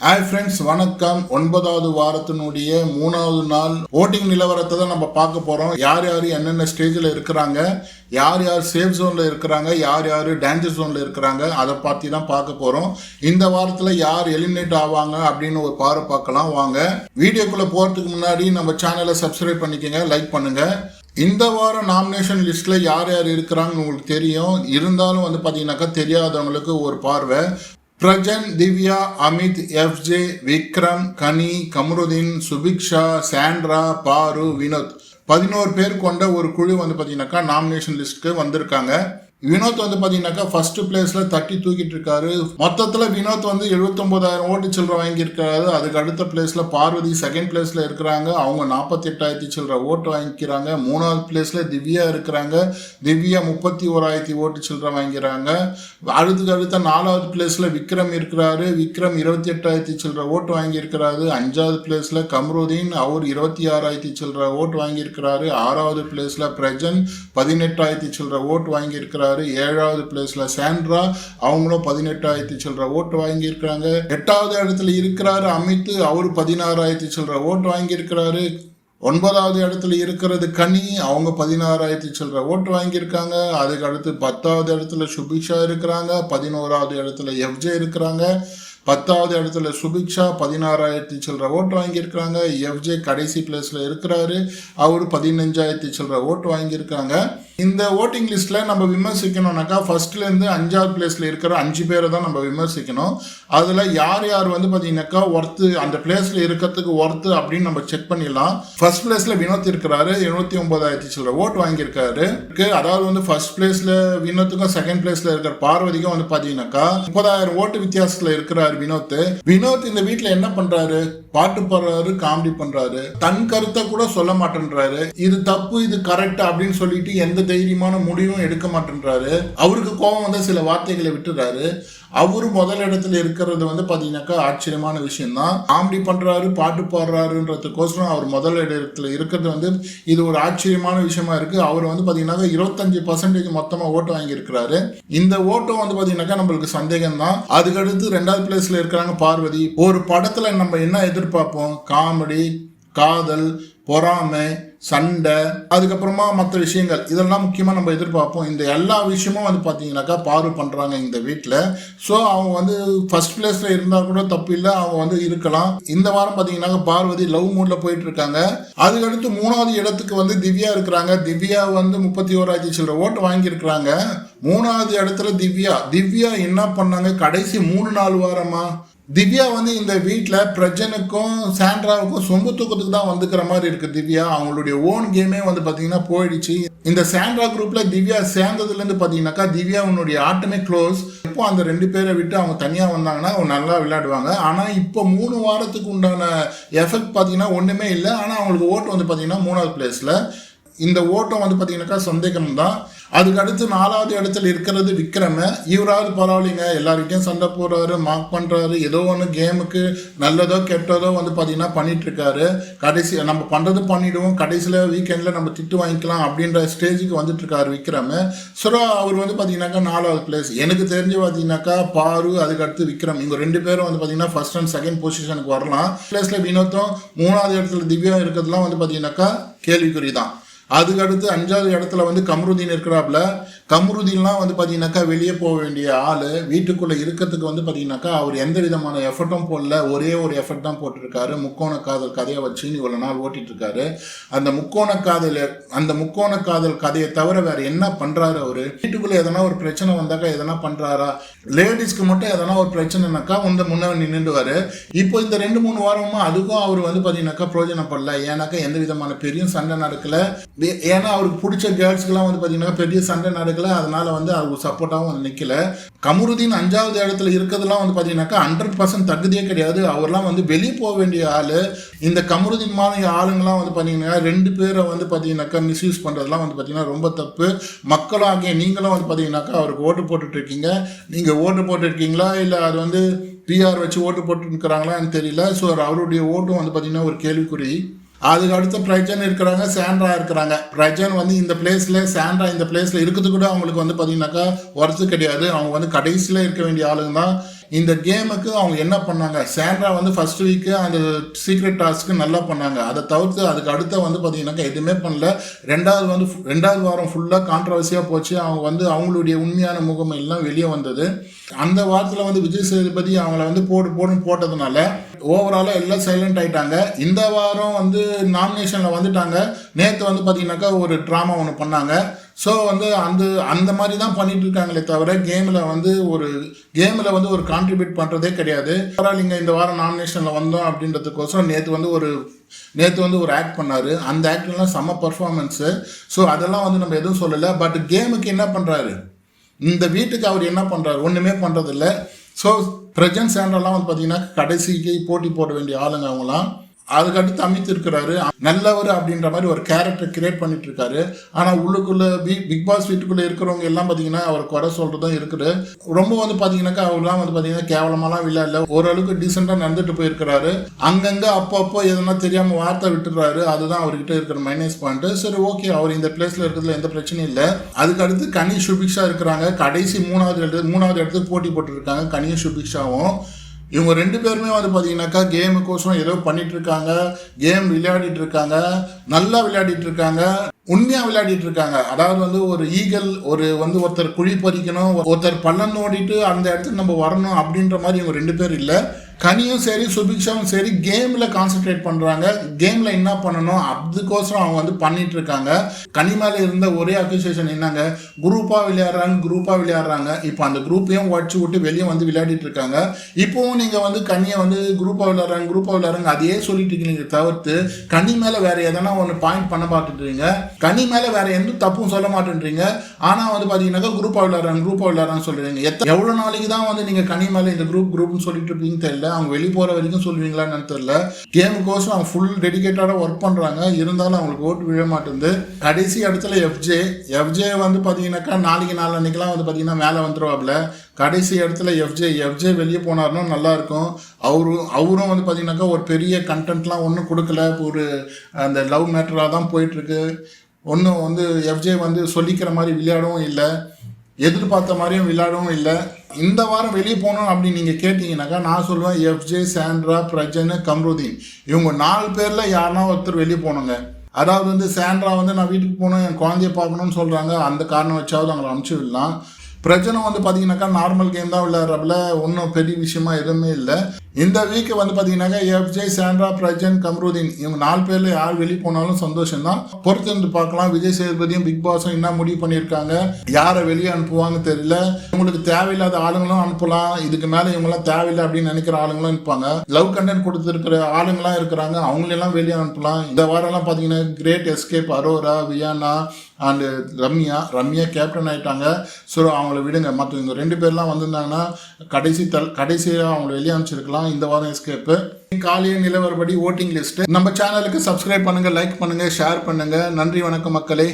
Hi friends வணக்கம். ஒன்பதாவது வாரத்தினுடைய மூணாவது நாள் ஓட்டிங் நிலவரத்தை தான் நம்ம பார்க்க போகிறோம் யார் யார் என்னென்ன ஸ்டேஜில் இருக்கிறாங்க யார் யார் சேஃப் ஜோனில் இருக்கிறாங்க யார் யார் டேஞ்சர் ஜோனில் இருக்கிறாங்க அதை பற்றி தான் பார்க்க போகிறோம் இந்த வாரத்தில் யார் எலிமினேட் ஆவாங்க அப்படின்னு ஒரு பாரு பார்க்கலாம். வாங்க வீடியோக்குள்ளே போகிறதுக்கு முன்னாடி நம்ம சேனலை சப்ஸ்கிரைப் பண்ணிக்கோங்க லைக் பண்ணுங்கள் இந்த வாரம் நாமினேஷன் லிஸ்ட்டில் யார் யார் இருக்கிறாங்கன்னு உங்களுக்கு தெரியும். இருந்தாலும் வந்து பார்த்தீங்கன்னாக்கா தெரியாதவங்களுக்கு ஒரு பார்வை. பிரஜன் திவ்யா அமித் எஃப்ஜே விக்ரம் கனி கமருதீன் சுபிக்ஷா சாண்ட்ரா பாரு வினோத். பதினோரு பேர் கொண்ட ஒரு குழு வந்து பார்த்தீங்கன்னாக்கா நாமினேஷன் லிஸ்ட்டுக்கு வந்திருக்காங்க. வினோத் வந்து பார்த்தீங்கன்னாக்கா ஃபர்ஸ்ட் பிளேஸில் தட்டி தூக்கிட்டு இருக்காரு. மொத்தத்தில் வினோத் வந்து 79000 ஓட்டு சில்லற வாங்கியிருக்காரு. அதுக்கு அடுத்த பிளேஸில் பார்வதி செகண்ட் பிளேஸில் இருக்கிறாங்க. அவங்க நாற்பத்தி எட்டாயிரத்தி சில்லற ஓட்டு வாங்கிக்கிறாங்க. மூணாவது பிளேஸில் திவ்யா இருக்கிறாங்க. திவ்யா முப்பத்தி ஓராயிரத்தி ஓட்டு சில்லற வாங்கிறாங்க. அடுத்துக்கு அடுத்த நாலாவது பிளேஸில் விக்ரம் இருக்கிறாரு. விக்ரம் இருபத்தி எட்டாயிரத்தி சில்லற ஓட்டு வாங்கியிருக்கிறாரு. அஞ்சாவது பிளேஸில் கம்ருதீன் அவர் இருபத்தி ஆறாயிரத்தி சில்லற ஓட்டு வாங்கியிருக்கிறாரு. ஆறாவது பிளேஸில் பிரஜன் பதினெட்டாயிரத்தி சில்லற ஓட்டு வாங்கியிருக்கிறாரு. ஏழாவது பிளேஸ்ல சாண்ட்ரா. அவங்களும் பதினெட்டாயிரத்தி சில்லற ஓட்டு வாங்கியிருக்கிறாங்க. எட்டாவது இடத்துல இருக்கிறாரு அமித் அவர் பதினாறாயிரத்தி சில்லற ஓட்டு வாங்கியிருக்கிறாரு. ஒன்பதாவது இடத்துல இருக்கிறது கனி. அவங்க பதினாறாயிரத்தி சில்லற ஓட்டு வாங்கியிருக்காங்க. அதுக்கு அடுத்து பத்தாவது இடத்துல சுபிக்ஷா இருக்கிறாங்க. பதினோராவது இடத்துல எஃப்ஜே இருக்கிறாங்க. பத்தாவது இடத்துல சுபிக்ஷா பதினாறாயிரத்தி சில்லற ஓட்டு வாங்கியிருக்கிறாங்க. எஃப்ஜே கடைசி பிளேஸில் இருக்கிறாரு. அவர் பதினஞ்சாயிரத்தி சில்லற ஓட்டு வாங்கியிருக்காங்க. இந்த ஓட்டிங் லிஸ்ட்ல நம்ம விமர்சிக்கணும்னாக்கா ஃபர்ஸ்ட்லேருந்து அஞ்சாவது பிளேஸ்ல இருக்கிற அஞ்சு பேரை தான் நம்ம விமர்சிக்கணும். அதுல யார் யார் வந்து பார்த்தீங்கன்னாக்கா ஒர்த்து அந்த பிளேஸ்ல இருக்கிறதுக்கு ஒர்த்து அப்படின்னு நம்ம செக் பண்ணிடலாம். ஃபர்ஸ்ட் பிளேஸ்ல வினோத் இருக்கிறாரு எழுபத்தி ஒன்பதாயிரத்தி சில்லற ஓட் வாங்கியிருக்காரு. அதாவது வந்து ஃபர்ஸ்ட் பிளேஸ்ல வினோத்துக்கும் செகண்ட் பிளேஸ்ல இருக்கிற பார்வதிக்கும் வந்து பார்த்தீங்கன்னாக்கா முப்பதாயிரம் ஓட்டு வித்தியாசத்துல இருக்கிறாரு வினோத். வினோத் இந்த வீட்டில் என்ன பண்றாரு? பாட்டு பாடுறாரு காமெடி பண்றாரு. தன் கருத்தை கூட சொல்ல மாட்டேன்றாரு. இது தப்பு இது கரெக்ட் அப்படின்னு சொல்லிட்டு எந்த தைரியமான முடிவும் எடுக்க மாட்டேன்றாரு. அவருக்கு கோபம் வந்து சில வார்த்தைகளை விட்டுறாரு. அவரு முதல் இடத்துல இருக்கிறது வந்து பார்த்தீங்கன்னாக்கா ஆச்சரியமான விஷயம்தான். காமெடி பண்ணுறாரு பாட்டு பாடுறாருன்றதுக்கோசரம் அவர் முதல் இடத்துல இருக்கிறது வந்து இது ஒரு ஆச்சரியமான விஷயமா இருக்கு. அவர் வந்து பார்த்தீங்கன்னாக்கா இருபத்தஞ்சு பர்சன்டேஜ் மொத்தமாக ஓட்டு வாங்கியிருக்கிறாரு. இந்த ஓட்டம் வந்து பார்த்தீங்கன்னாக்கா நம்மளுக்கு சந்தேகம் தான் அதுக்கடுத்து ரெண்டாவது பிளேஸில் இருக்கிறாங்க பார்வதி. ஒரு படத்தில் நம்ம என்ன எதிர்பார்ப்போம்? காமெடி காதல் பொறாமை சண்டை அதுக்கப்புறமா மற்ற விஷயங்கள் இதெல்லாம் முக்கியமாக நம்ம எதிர்பார்ப்போம். இந்த எல்லா விஷயமும் வந்து பார்த்தீங்கன்னாக்கா பாரு பண்ணுறாங்க இந்த வீட்டில் ஸோ அவங்க வந்து ஃபர்ஸ்ட் பிளேஸில் இருந்தால் கூட தப்பு இல்லை அவங்க வந்து இருக்கலாம். இந்த வாரம் பார்த்தீங்கன்னாக்கா பார்வதி லவ் மூடில் போயிட்டு இருக்காங்க. அதுக்கடுத்து மூணாவது இடத்துக்கு வந்து திவ்யா இருக்கிறாங்க. திவ்யா வந்து முப்பத்தி ஓராயிரத்தி சில்லற ஓட்டு வாங்கியிருக்கிறாங்க. மூணாவது இடத்துல திவ்யா. திவ்யா என்ன பண்ணாங்க? கடைசி மூணு நாலு வாரமாக திவ்யா வந்து இந்த வீட்டில் பிரஜனுக்கும் சாண்ட்ராவுக்கும் சொம்பு தூக்கத்துக்கு தான் வந்துக்கிற மாதிரி இருக்குது திவ்யா. அவங்களுடைய ஓன் கேமே வந்து பார்த்தீங்கன்னா போயிடுச்சு. இந்த சாண்ட்ரா குரூப்பில் திவ்யா சேர்ந்ததுலேருந்து பார்த்தீங்கன்னாக்கா திவ்யாவுடைய ஆட்டமே க்ளோஸ் இப்போ அந்த ரெண்டு பேரை விட்டு அவங்க தனியாக வந்தாங்கன்னா அவங்க நல்லா விளையாடுவாங்க. ஆனால் இப்போ மூணு வாரத்துக்கு உண்டான எஃபெக்ட் பார்த்தீங்கன்னா ஒன்றுமே இல்லை. ஆனால் அவங்களுக்கு ஓட்டு வந்து பார்த்தீங்கன்னா மூணாவது பிளேஸில் இந்த ஓட்டம் வந்து பார்த்தீங்கன்னாக்கா சந்தேகம் தான் அதுக்கு அடுத்து நாலாவது இடத்துல இருக்கிறது விக்ரம. இவராவது பரவாயில்லைங்க. எல்லாருக்கிட்டையும் சண்டை போடுறாரு மார்க் பண்ணுறாரு ஏதோ ஒன்று கேமுக்கு நல்லதோ கெட்டதோ வந்து பார்த்தீங்கன்னா பண்ணிட்டு இருக்காரு கடைசி நம்ம பண்ணுறது பண்ணிடுவோம். கடைசியில் வீக்கெண்டில் நம்ம திட்டு வாங்கிக்கலாம் அப்படின்ற ஸ்டேஜுக்கு வந்துட்டு இருக்காரு விக்ரம். ஸோ அவர் வந்து பார்த்தீங்கன்னாக்கா நாலாவது பிளேஸ் எனக்கு தெரிஞ்சு பார்த்தீங்கன்னாக்கா பாரு அதுக்கடுத்து விக்ரம். இவங்க ரெண்டு பேரும் வந்து பார்த்தீங்கன்னா ஃபர்ஸ்ட் அண்ட் செகண்ட் பொசிஷனுக்கு வரலாம். பிளேஸில் வினோத்தும் மூணாவது இடத்துல திவ்யா இருக்கிறதுலாம் வந்து பார்த்தீங்கன்னாக்கா கேள்விக்குறி தான் அதுக்கு அடுத்து அஞ்சாவது இடத்துல வந்து கமருதீன் இருக்கிறாப்புல கமருதீன்லாம் வந்து பார்த்தீங்கன்னாக்கா வெளியே போக வேண்டிய ஆள் வீட்டுக்குள்ளே இருக்கிறதுக்கு வந்து பார்த்தீங்கன்னாக்கா அவர் எந்த விதமான எஃபர்ட்டும் போடல. ஒரே ஒரு எஃபர்ட் தான் போட்டிருக்காரு. முக்கோண காதல் கதையை வச்சு இவ்வளோ நாள் ஓட்டிட்டு இருக்காரு அந்த முக்கோண காதல் அந்த முக்கோண காதல் கதையை தவிர வேற என்ன பண்ணுறாரு அவர்? வீட்டுக்குள்ளே எதனா ஒரு பிரச்சனை வந்தாக்கா எதனா பண்ணுறாரா லேடிஸ்க்கு மட்டும் எதனா ஒரு பிரச்சனைனாக்கா வந்து முன்னே நின்றுடுவார் இப்போ இந்த ரெண்டு மூணு வாரமும் அதுக்கும் அவர் வந்து பார்த்தீங்கன்னாக்கா பிரயோஜனப்படல. ஏன்னாக்கா எந்த விதமான பெரிய சண்டை நடக்கலை. ஏன்னா அவருக்கு பிடிச்ச கேர்ள்ஸ்க்கெலாம் வந்து பார்த்தீங்கன்னா பெரிய சண்டை நடக்கல. அதனால வந்து அவருக்கு சப்போர்ட்டாகவும் வந்து நிற்கல கமருதீன் அஞ்சாவது இடத்துல இருக்கிறதுலாம் வந்து பார்த்தீங்கன்னாக்கா ஹண்ட்ரட் பர்சன்ட் தகுதியே கிடையாது. அவர்லாம் வந்து வெளியே போக வேண்டிய ஆள். இந்த கமருதீன் மாதிரி ஆளுங்களாம் வந்து பார்த்தீங்கன்னா ரெண்டு பேரை வந்து பார்த்தீங்கன்னாக்கா மிஸ்யூஸ் பண்ணுறதுலாம் வந்து பார்த்தீங்கன்னா ரொம்ப தப்பு. மக்களாகிய நீங்களும் வந்து பார்த்தீங்கன்னாக்கா அவருக்கு ஓட்டு போட்டுட்டு இருக்கீங்க. நீங்கள் ஓட்டு போட்டுருக்கீங்களா? இல்லை அது வந்து பிஆர் வச்சு ஓட்டு போட்டுருக்கிறாங்களான்னு தெரியல. ஸோ அவருடைய ஓட்டும் வந்து பார்த்தீங்கன்னா ஒரு கேள்விக்குறி. அதுக்கு அடுத்து பிரஜன் இருக்கிறாங்க சாண்ட்ரா இருக்கிறாங்க. பிரஜன் வந்து இந்த பிளேஸில் சாண்ட்ரா இந்த பிளேஸில் இருக்கிறது கூட அவங்களுக்கு வந்து பார்த்தீங்கன்னாக்கா ஒர்த்து கிடையாது. அவங்க வந்து கடைசியில் இருக்க வேண்டிய ஆளுங்க தான் இந்த கேமுக்கு அவங்க என்ன பண்ணாங்க? சாண்ட்ரா வந்து ஃபர்ஸ்ட் வீக்கு அந்த சீக்ரெட் டாஸ்க்கு நல்லா பண்ணாங்க. அதை தவிர்த்து அதுக்கு அடுத்த வந்து பார்த்தீங்கன்னாக்கா எதுவுமே பண்ணல. ரெண்டாவது வந்து ரெண்டாவது வாரம் ஃபுல்லாக கான்ட்ரவர்சியாக போச்சு. அவங்க வந்து அவங்களுடைய உண்மையான முகம் எல்லாம் வெளியே வந்தது. அந்த வாரத்தில் வந்து விஜய் சேதுபதி அவங்கள வந்து போடு போடுன்னு போட்டதுனால ஓவராலாக எல்லாம் சைலண்ட் ஆகிட்டாங்க இந்த வாரம் வந்து நாமினேஷனில் வந்துட்டாங்க. நேற்று வந்து பார்த்தீங்கன்னாக்கா ஒரு ட்ராமா ஒன்று பண்ணாங்க. ஸோ வந்து அந்த அந்த மாதிரி தான் பண்ணிட்டு இருக்காங்களே தவிர கேமில் வந்து ஒரு கேமில் வந்து ஒரு கான்ட்ரிபியூட் பண்ணுறதே கிடையாது. பரவாயில்லைங்க இந்த வாரம் நாமினேஷனில் வந்தோம் அப்படின்றதுக்கோசரம் நேற்று வந்து ஒரு நேற்று வந்து ஒரு ஆக்ட் பண்ணார். அந்த ஆக்ட்லாம் செம்ம பர்ஃபார்மன்ஸு ஸோ அதெல்லாம் வந்து நம்ம எதுவும் சொல்லலை. பட் கேமுக்கு என்ன பண்ணுறாரு இந்த வீட்டுக்கு அவர் என்ன பண்ணுறாரு ஒன்றுமே பண்ணுறதில்ல ஸோ பிரஜன் சேண்டெல்லாம் வந்து பார்த்திங்கன்னா கடைசிக்கு போட்டி போட வேண்டிய ஆளுங்க அவங்களாம் அதுக்கடுத்து அமித் இருக்கிறாரு நல்லவர் அப்படின்ற மாதிரி ஒரு கேரக்டர் கிரியேட் பண்ணிட்டு இருக்காரு ஆனால் உள்ளுக்குள்ள பிக் பிக் பாஸ் வீட்டுக்குள்ள இருக்கிறவங்க எல்லாம் பார்த்தீங்கன்னா அவர் குறை சொல்றதும் இருக்குது. ரொம்ப வந்து பார்த்தீங்கன்னாக்கா அவர்லாம் வந்து பார்த்தீங்கன்னா கேவலமாலாம் இல்லை ஓரளவுக்கு டீசெண்டாக நடந்துட்டு போயிருக்கிறாரு. அங்கங்க அப்பப்போ எதனா தெரியாம வார்த்தை விட்டுறாரு அதுதான் அவர்கிட்ட இருக்கிற மைனஸ் பாயிண்ட் சரி ஓகே அவர் இந்த பிளேஸ்ல இருக்கிறதுல எந்த பிரச்சனையும் இல்லை. அதுக்கு அடுத்து கனி சுபிக்ஷா இருக்கிறாங்க. கடைசி மூணாவது இடத்து மூணாவது இடத்துக்கு போட்டி போட்டுருக்காங்க கனியும் சுபிக்ஷாவும். இவங்க ரெண்டு பேருமே வந்து பார்த்தீங்கன்னாக்கா கேமுக்கோசரம் ஏதோ பண்ணிட்டு இருக்காங்க கேம் விளையாடிட்டு இருக்காங்க நல்லா விளையாடிட்டு இருக்காங்க உண்மையாக விளையாடிட்டு இருக்காங்க அதாவது வந்து ஒரு ஈகல் ஒரு வந்து ஒருத்தர் குழி பறிக்கணும் ஒருத்தர் பள்ளம் ஓடிட்டு அந்த இடத்துக்கு நம்ம வரணும் அப்படின்ற மாதிரி இவங்க ரெண்டு பேர் இல்லை. கனியும் சரி சுபிக்ஷாவும் சரி கேமில் கான்சென்ட்ரேட் பண்ணுறாங்க கேமில் என்ன பண்ணணும்? அதுக்கோசரம் அவங்க வந்து பண்ணிட்டு இருக்காங்க. கனி மேலே இருந்த ஒரே அக்யூசியேஷன் என்னங்க? குரூப்பாக விளையாடுறாங்க குரூப்பாக விளையாடுறாங்க. இப்போ அந்த குரூப்பையும் உடச்சி விட்டு வெளியே வந்து விளையாடிட்டு இருக்காங்க. இப்போவும் நீங்கள் வந்து கனியை வந்து குரூப்பாக விளையாடுறாங்க குரூப்பாக விளையாடுறாங்க. அதையே சொல்லிட்டு இருக்கீங்க தவிர்த்து கனி மேலே வேற எதனா ஒன்று பாயிண்ட் பண்ண பார்த்துட்டுறீங்க கனி மேலே வேற எந்த தப்பும் சொல்ல மாட்டேன்றீங்க. ஆனால் வந்து பார்த்தீங்கன்னாக்கா குரூப்பாக விளையாடுறாங்க குரூப்பாக விளையாடுறாங்க சொல்கிறீங்க எத்தனை எவ்வளோ நாளைக்கு தான் வந்து நீங்கள் கனி மேலே இந்த குரூப் குரூப்னு சொல்லிட்டு இருப்பீங்கன்னு தெரியல. அவங்க வெளியே போகிற வரைக்கும் சொல்லுவீங்களான்னு தெரியல. கேமுக்கோசம் அவங்க ஃபுல் டெடிக்கேட்டடாக ஒர்க் பண்ணுறாங்க இருந்தாலும் அவங்களுக்கு ஓட்டு விழ மாட்டேங்குது. கடைசி இடத்துல எஃப்ஜே எஃப்ஜே வந்து பார்த்தீங்கன்னாக்கா நாளைக்கு நாளன்னைக்கெல்லாம் வந்து பார்த்தீங்கன்னா மேலே வந்துருவாப்ல கடைசி இடத்துல எஃப்ஜே எஃப்ஜே வெளியே போனார்னா நல்லாயிருக்கும் அவரும் அவரும் வந்து பார்த்தீங்கன்னாக்கா ஒரு பெரிய கண்டென்ட்லாம் ஒன்றும் கொடுக்கல. ஒரு அந்த லவ் மேட்டராக தான் போயிட்டுருக்கு. ஒன்றும் வந்து எஃப்ஜே வந்து சொல்லிக்கிற மாதிரி விளையாடவும் இல்லை. எதிர்பார்த்த மாதிரியும் விளையாடவும் இல்லை. இந்த வாரம் வெளியே போகணும் அப்படின்னு நீங்கள் கேட்டிங்கனாக்கா நான் சொல்லுவேன் எஃப்ஜே சாண்ட்ரா பிரஜன் கம்ருதீன் இவங்க நாலு பேரில் யாருன்னா ஒருத்தர் வெளியே போகணுங்க. அதாவது வந்து சாண்ட்ரா வந்து நான் வீட்டுக்கு போகணும் என் குழந்தைய பார்க்கணும்னு சொல்கிறாங்க அந்த காரணம் வச்சாவது அவங்களை அனுப்பிச்சு விடலாம். பிரச்சனை வந்து பார்த்தீங்கன்னாக்கா நார்மல் கேம் தான் விளையாடுறப்பல. ஒன்றும் பெரிய விஷயமா எதுவுமே இல்லை. இந்த வீக்கு வந்து பார்த்தீங்கன்னாக்கா எஃப்ஜே சாண்ட்ரா பிரஜன் கம்ருதீன் இவங்க நாலு பேரில் யார் வெளியே போனாலும் சந்தோஷம் தான் பொறுத்திருந்து பார்க்கலாம். விஜய் சேதுபதியும் பிக் பாஸும் என்ன முடிவு பண்ணியிருக்காங்க? யாரை வெளியே அனுப்புவாங்க தெரியல. இவங்களுக்கு தேவையில்லாத ஆளுங்களும் அனுப்பலாம். இதுக்கு மேலே இவங்கெல்லாம் தேவையில்லை அப்படின்னு நினைக்கிற ஆளுங்களும் இருப்பாங்க. லவ் கண்டென்ட் கொடுத்துருக்கிற ஆளுங்களாம் இருக்கிறாங்க. அவங்களெல்லாம் வெளியே அனுப்பலாம். இந்த வாரம்லாம் பார்த்தீங்கன்னா great escape Aurora Viana and Ramya Ramya captain ஆகிட்டாங்க ஸோ அவங்கள விடுங்க. மற்ற இவங்க ரெண்டு பேர்லாம் வந்திருந்தாங்கன்னா கடைசி தல் கடைசியாக அவங்கள வெளியே அனுப்பிச்சிருக்கலாம். இந்த வாரம் எஸ்கேப்பு காலைய நிலவரப்படி ஓட்டிங் லிஸ்ட் நம்ம சேனலுக்கு சப்ஸ்கிரைப் பண்ணுங்க லைக் பண்ணுங்க ஷேர் பண்ணுங்க. நன்றி வணக்கம் மக்களே.